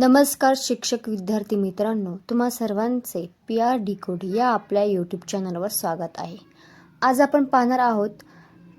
नमस्कार शिक्षक विद्यार्थी मित्रांनो तुम्हा सर्वांचे पी आर डी कोड या आपल्या यूट्यूब चॅनलवर स्वागत आहे. आज आपण पाहणार आहोत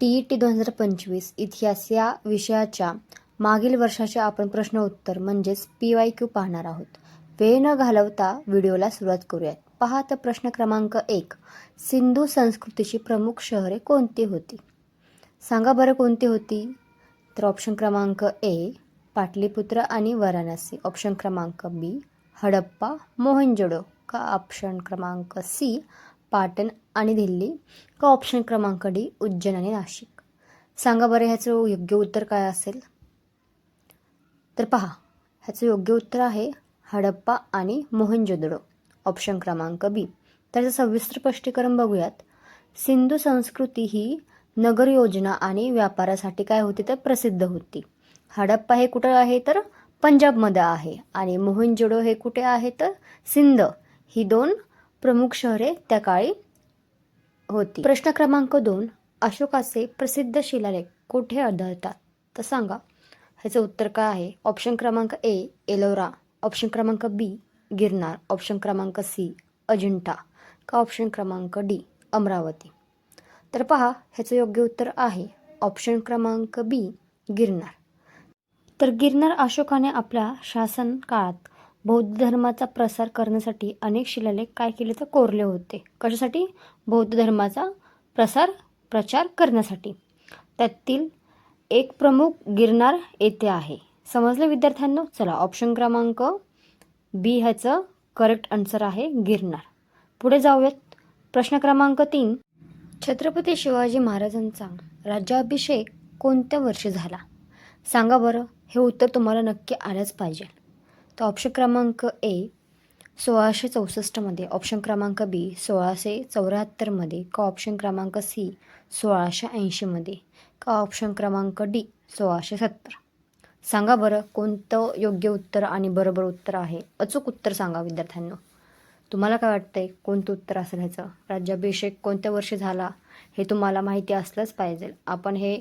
टी ई टी दोन हजार पंचवीस इतिहास या विषयाच्या मागील वर्षाचे आपण प्रश्न उत्तर म्हणजेच पी वाय क्यू पाहणार आहोत. वेळ न घालवता व्हिडिओला सुरुवात करूयात. पहा तर प्रश्न क्रमांक एक. सिंधू संस्कृतीची प्रमुख शहरे कोणती होती? सांगा बरं कोणती होती? तर ऑप्शन क्रमांक ए पाटलीपुत्र आणि वाराणसी. ऑप्शन क्रमांक बी हडप्पा मोहनजोडो. का ऑप्शन क्रमांक सी पाटण आणि दिल्ली. का ऑप्शन क्रमांक डी उज्जैन आणि नाशिक. सांगा बरं ह्याचं योग्य उत्तर काय असेल? तर पहा ह्याचं योग्य उत्तर आहे हडप्पा आणि मोहनजोदडो ऑप्शन क्रमांक बी त्याचं सविस्तर स्पष्टीकरण बघूयात. सिंधू संस्कृती ही नगर योजना आणि व्यापारासाठी काय होती तर प्रसिद्ध होती. हडप्पा हे कुठं आहे तर पंजाबमध्ये आहे. आणि मोहिनजोडो हे कुठे आहे तर सिंध. ही दोन प्रमुख शहरे त्या काळी होती. प्रश्न क्रमांक दोन अशोकाचे प्रसिद्ध शिलालेख कुठे आढळतात? तर सांगा. ह्याचं उत्तर काय आहे? ऑप्शन क्रमांक ए एलोरा. ऑप्शन क्रमांक बी गिरनार. ऑप्शन क्रमांक सी अजिंठा. का ऑप्शन क्रमांक डी अमरावती? तर पहा ह्याचं योग्य उत्तर आहे. ऑप्शन क्रमांक बी गिरनार. तर गिरनार अशोकाने आपल्या शासन काळात बौद्ध धर्माचा प्रसार करण्यासाठी अनेक शिलालेख काय केले तर कोरले होते. कशासाठी? बौद्ध धर्माचा प्रसार प्रचार करण्यासाठी. त्यातील एक प्रमुख गिरनार येथे आहे. समजलं विद्यार्थ्यांना? चला ऑप्शन क्रमांक बी ह्याचं करेक्ट आन्सर आहे गिरनार. पुढे जाऊयात. प्रश्न क्रमांक तीन. छत्रपती शिवाजी महाराजांचा राज्याभिषेक कोणत्या वर्षी झाला? सांगा बरं. हे उत्तर तुम्हाला नक्की आलंच पाहिजे. तर ऑप्शन क्रमांक ए सोळाशे चौसष्टमध्ये ऑप्शन क्रमांक बी सोळाशे चौऱ्याहत्तरमध्ये का ऑप्शन क्रमांक सी सोळाशे ऐंशीमध्ये का ऑप्शन क्रमांक डी सोळाशे सत्तर. सांगा बरं कोणतं योग्य उत्तर आणि बरोबर उत्तर आहे? अचूक उत्तर सांगा विद्यार्थ्यांना. तुम्हाला काय वाटतंय? कोणतं उत्तर असेल ह्याचं? राज्याभिषेक कोणत्या वर्षी झाला? हे तुम्हाला माहिती असलंच पाहिजे. आपण हे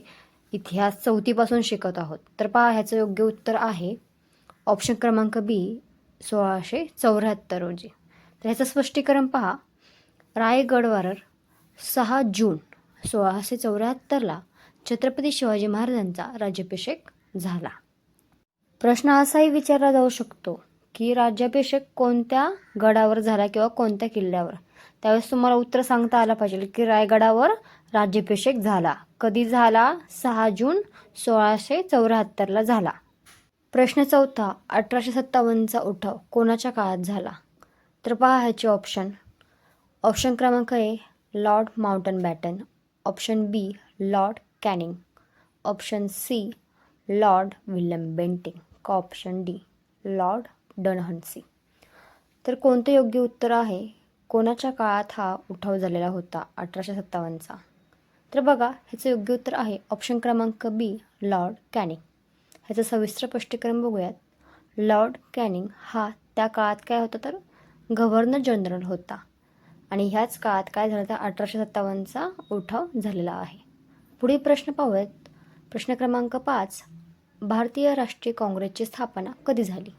इतिहास चौथीपासून शिकत आहोत. तर पहा ह्याचं योग्य उत्तर आहे. ऑप्शन क्रमांक बी सोळाशे चौऱ्याहत्तर रोजी. तर ह्याचं स्पष्टीकरण पहा. रायगडवारर सहा जून सोळाशे चौऱ्याहत्तरला छत्रपती शिवाजी महाराजांचा राज्याभिषेक झाला. प्रश्न असाही विचारला जाऊ शकतो की राज्याभिषेक कोणत्या गडावर झाला किंवा कोणत्या किल्ल्यावर? त्यावेळेस तुम्हाला उत्तर सांगता आलं पाहिजे की रायगडावर राज्याभिषेक झाला. कधी झाला? सहा जून सोळाशे चौऱ्याहत्तरला झाला. प्रश्न चौथा अठराशे सत्तावन्नचा उठाव कोणाच्या काळात झाला? तर पहा ह्याचे ऑप्शन ऑप्शन क्रमांक A lord Mountbatten option B lord Canning option C lord William Bentinck का ऑप्शन डी लॉर्ड डनहन्सी तर कोणतं योग्य उत्तर आहे? कोणाच्या काळात हा उठाव झालेला होता? अठराशे सत्तावन्नचा. तर बघा ह्याचं योग्य उत्तर आहे ऑप्शन क्रमांक बी लॉर्ड कॅनिंग ह्याचं सविस्तर स्पष्टीकरण बघूयात. लॉर्ड कॅनिंग हा त्या काळात काय होता तर? गव्हर्नर जनरल होता. आणि ह्याच काळात काय झालं तर? अठराशे सत्तावन्नचा उठाव झालेला आहे. पुढील प्रश्न पाहूयात. प्रश्न क्रमांक पाच भारतीय राष्ट्रीय काँग्रेसची स्थापना कधी झाली?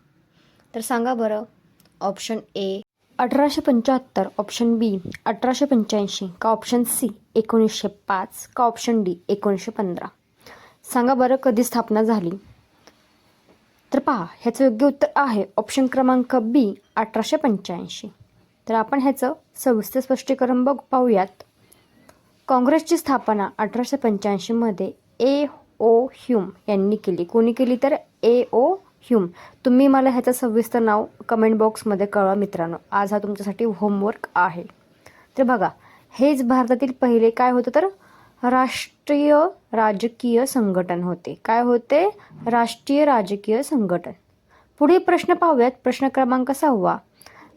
तर सांगा बरं. ऑप्शन ए अठराशे पंच्याहत्तर ऑप्शन बी अठराशे पंच्याऐंशी का ऑप्शन सी एकोणीसशे पाच का ऑप्शन डी एकोणीसशे पंधरा? सांगा बरं कधी स्थापना झाली? तर पहा ह्याचं योग्य उत्तर आहे ऑप्शन क्रमांक बी अठराशे पंच्याऐंशी. तर आपण ह्याचं सविस्तर स्पष्टीकरण बघ पाहूयात. काँग्रेसची स्थापना अठराशे पंच्याऐंशीमध्ये ए ओ ह्यूम यांनी केली. कोणी केली तर? A O Hume. तुम्ही मला ह्याचं सविस्तर नाव कमेंट बॉक्समध्ये कळवा मित्रांनो. आज हा तुमच्यासाठी होमवर्क आहे. तर बघा हेच भारतातील पहिले काय होतं तर? राष्ट्रीय राजकीय संघटन होते. काय होते? राष्ट्रीय राजकीय संघटन. पुढे प्रश्न पाहूयात. प्रश्न क्रमांक सहावा.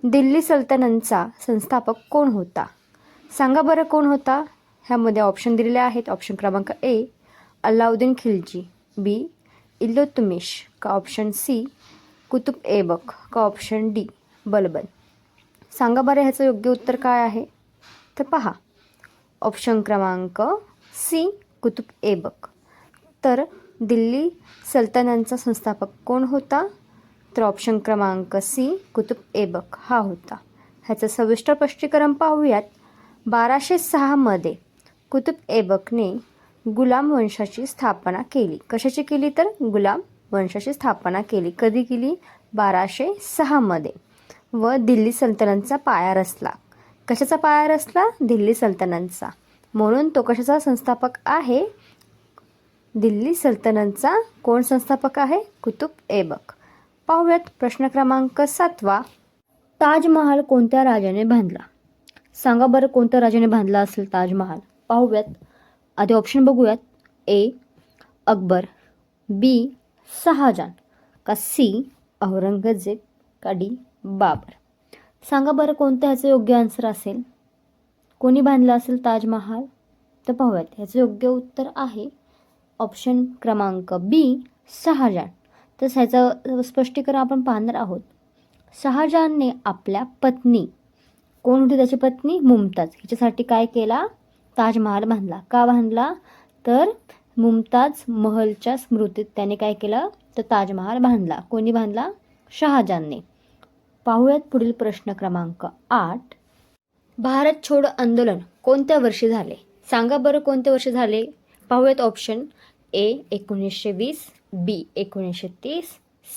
दिल्ली सल्तनतचा संस्थापक कोण होता? सांगा बरं कोण होता? ह्यामध्ये ऑप्शन दिलेले आहेत. ऑप्शन क्रमांक ए अल्लाउद्दीन खिलजी. बी इल्लोतुमिश का ऑप्शन सी कुतुब एबक का ऑप्शन डी बलबन. सांगा बरं ह्याचं योग्य उत्तर काय आहे? तर पहा. ऑप्शन क्रमांक सी कुतुब ऐबक. तर दिल्ली सल्तनतचा संस्थापक कोण होता? तर ऑप्शन क्रमांक सी कुतुब ऐबक हा होता. ह्याचं सविस्तर स्पष्टीकरण पाहूयात. बाराशे सहामध्ये कुतुब एबकने गुलाम वंशाची स्थापना केली. कशाची केली तर? गुलाम वंशाची स्थापना केली. कधी केली? बाराशे सहामध्ये व दिल्ली सल्तनतचा पाया रचला. कशाचा पाया रचला? दिल्ली सल्तनतचा. म्हणून तो कशाचा संस्थापक आहे? दिल्ली सल्तनतचा कोण संस्थापक आहे? कुतुब ऐबक. पाहूयात प्रश्न क्रमांक सातवा. ताजमहाल कोणत्या राजाने बांधला? सांगा बरं कोणत्या राजाने बांधला असेल ताजमहाल? पाहूयात आधी ऑप्शन बघूयात. ए अकबर. बी शहाजान का सी औरंगजेब. का डी बाबर. सांगा बरं कोणतं ह्याचं योग्य आन्सर असेल? कोणी बांधला असेल ताजमहाल? तर पाहूयात. ह्याचं योग्य उत्तर आहे ऑप्शन क्रमांक बी शहाजान तर ह्याचं स्पष्टीकरण आपण पाहणार आहोत. शहाजहानने आपल्या पत्नी. कोण होती त्याची पत्नी? मुमताज. हिच्यासाठी काय केला? ताजमहाल बांधला. का बांधला? तर मुमताज महलच्या स्मृतीत त्याने काय केलं? तर ताजमहाल बांधला. कोणी बांधला? शहाजहानने पाहूयात पुढील प्रश्न क्रमांक आठ. भारत छोड आंदोलन कोणत्या वर्षी झाले? सांगा बरं कोणत्या वर्षी झाले? पाहूयात ऑप्शन ए एकोणीसशे वीस बी एकोणीसशे तीस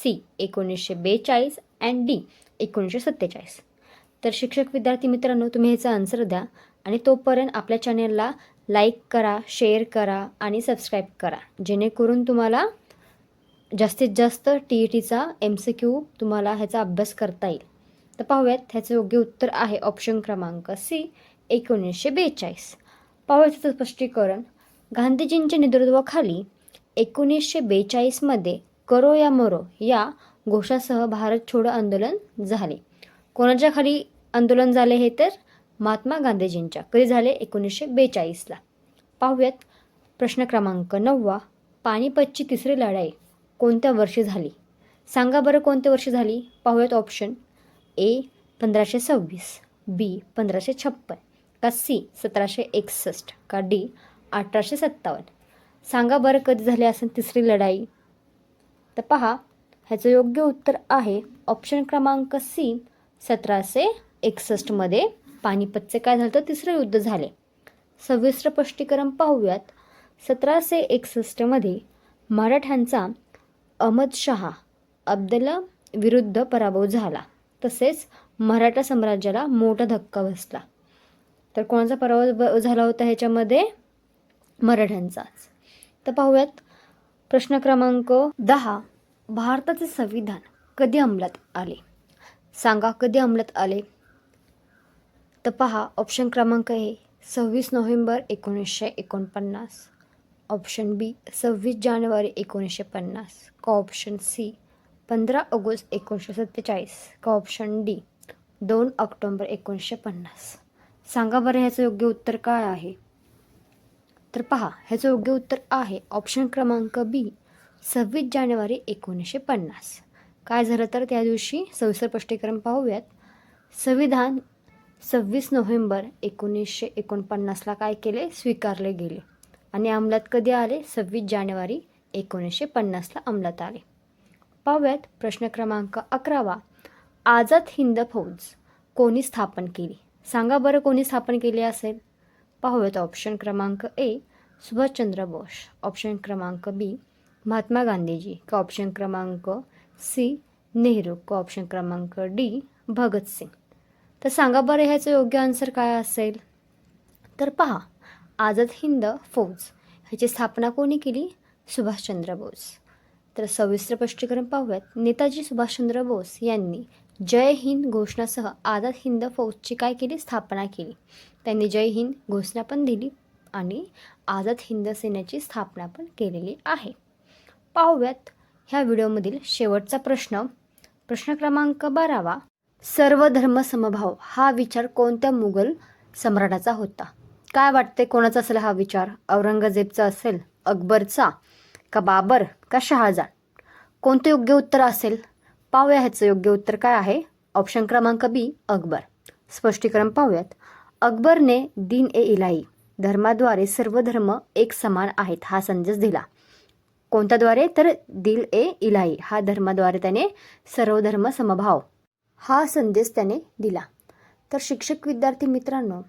सी एकोणीसशे बेचाळीस अँड डी एकोणीसशे सत्तेचाळीस. तर शिक्षक विद्यार्थी मित्रांनो तुम्ही ह्याचा आन्सर द्या. आणि तोपर्यंत आपल्या चॅनेलला लाईक करा शेअर करा आणि सबस्क्राईब करा. जेणेकरून तुम्हाला जास्तीत जास्त टी ई टीचा एम सी क्यू तुम्हाला ह्याचा अभ्यास करता येईल. तर पाहूयात ह्याचं योग्य उत्तर आहे ऑप्शन क्रमांक सी एकोणीसशे बेचाळीस. पाहूयात त्याचं स्पष्टीकरण. गांधीजींच्या नेतृत्वाखाली एकोणीसशे बेचाळीसमध्ये करो या मरो या घोषासह भारत छोडो आंदोलन झाले. कोणाच्या खाली आंदोलन झाले हे तर महात्मा गांधीजींच्या कधी झाले? एकोणीसशे बेचाळीसला पाहूयात प्रश्न क्रमांक नववा. पानिपतची तिसरी लढाई कोणत्या वर्षी झाली? सांगा बरं कोणत्या वर्षी झाली? पाहूयात ऑप्शन ए पंधराशे सव्वीस. बी पंधराशे छप्पन. का सी सतराशे एकसष्ट. का डी अठराशे सत्तावन्न. सांगा बरं कधी झाली असेल तिसरी लढाई? तर पहा ह्याचं योग्य उत्तर आहे ऑप्शन क्रमांक सी सतराशे एकसष्टमध्ये पानिपतचे काय झालं तर तिसरं युद्ध झाले. सविस्तर स्पष्टीकरण पाहूयात. सतराशे एकसष्टमध्ये मराठ्यांचा अहमदशहा अब्दल विरुद्ध पराभव झाला. तसेच मराठा साम्राज्याला मोठा धक्का बसला. तर कोणाचा पराभव ब- झाला होता ह्याच्यामध्ये? मराठ्यांचाच. तर पाहूयात. प्रश्न क्रमांक दहा. भारताचे संविधान कधी अंमलात आले? सांगा कधी अंमलात आले? तर पहा ऑप्शन क्रमांक ए सव्वीस नोव्हेंबर एकोणीसशे एकोणपन्नास. ऑप्शन बी सव्वीस जानेवारी एकोणीसशे पन्नास. का ऑप्शन सी पंधरा ऑगस्ट एकोणीसशे सत्तेचाळीस. का ऑप्शन डी दोन ऑक्टोंबर एकोणीसशे पन्नास. सांगा बरं ह्याचं योग्य उत्तर काय आहे? तर पहा ह्याचं योग्य उत्तर आहे ऑप्शन क्रमांक बी सव्वीस जानेवारी एकोणीसशे पन्नास. काय झालं तर त्या दिवशी सविस्तर स्पष्टीकरण पाहूयात. संविधान सव्वीस नोव्हेंबर एकोणीसशे एकोणपन्नासला काय केले? स्वीकारले गेले. आणि अंमलात कधी आले? सव्वीस जानेवारी एकोणीसशे पन्नासला अंमलात आले. पाहूयात प्रश्न क्रमांक अकरावा. आझाद हिंद फौज कोणी स्थापन केली? सांगा बरं कोणी स्थापन केली असेल? पाहूयात ऑप्शन क्रमांक ए सुभाषचंद्र बोस. ऑप्शन क्रमांक बी महात्मा गांधीजी. का ऑप्शन क्रमांक सी नेहरू. का ऑप्शन क्रमांक डी भगतसिंग. तर सांगा बरं ह्याचं योग्य आन्सर काय असेल? तर पहा आझाद हिंद फौज. ह्याची स्थापना कोणी केली? सुभाषचंद्र बोस. तर सविस्तर स्पष्टीकरण पाहूयात. नेताजी सुभाषचंद्र बोस यांनी जय हिंद घोषणासह आझाद हिंद फौजची काय केली? स्थापना केली. त्यांनी जय हिंद घोषणा पण दिली आणि आझाद हिंद सेनेची स्थापना पण केलेली आहे. पाहूयात ह्या व्हिडिओमधील शेवटचा प्रश्न. प्रश्न क्रमांक बारावा. सर्व धर्म समभाव हा विचार कोणत्या मुघल सम्राटाचा होता? काय वाटते कोणाचा असेल हा विचार? औरंगजेबचा असेल? अकबरचा? का बाबर? का शहाजान कोणते योग्य उत्तर असेल? पाहूया ह्याचं योग्य उत्तर काय आहे. ऑप्शन क्रमांक बी अकबर. स्पष्टीकरण पाहूयात. अकबरने दिन ए इलाही धर्माद्वारे सर्व धर्म एक समान आहेत हा संदेश दिला. कोणत्याद्वारे? तर दिल ए इलाही हा धर्माद्वारे त्याने सर्व धर्म समभाव हा संदेश त्याने दिला. तर शिक्षक विद्यार्थी मित्रांनो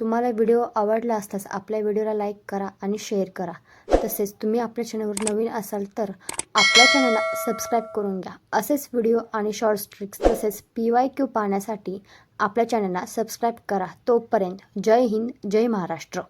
तुम्हाला व्हिडिओ आवडला असल्यास आपल्या व्हिडिओला लाईक करा आणि शेअर करा. तसेच तुम्ही आपल्या चॅनलवर नवीन असाल तर आपल्या चॅनलला सबस्क्राईब करून घ्या. असेच व्हिडिओ आणि शॉर्ट्स ट्रिक्स तसेच पी वाय क्यू पाहण्यासाठी आपल्या चॅनलला सबस्क्राईब करा. तोपर्यंत जय हिंद जय महाराष्ट्र.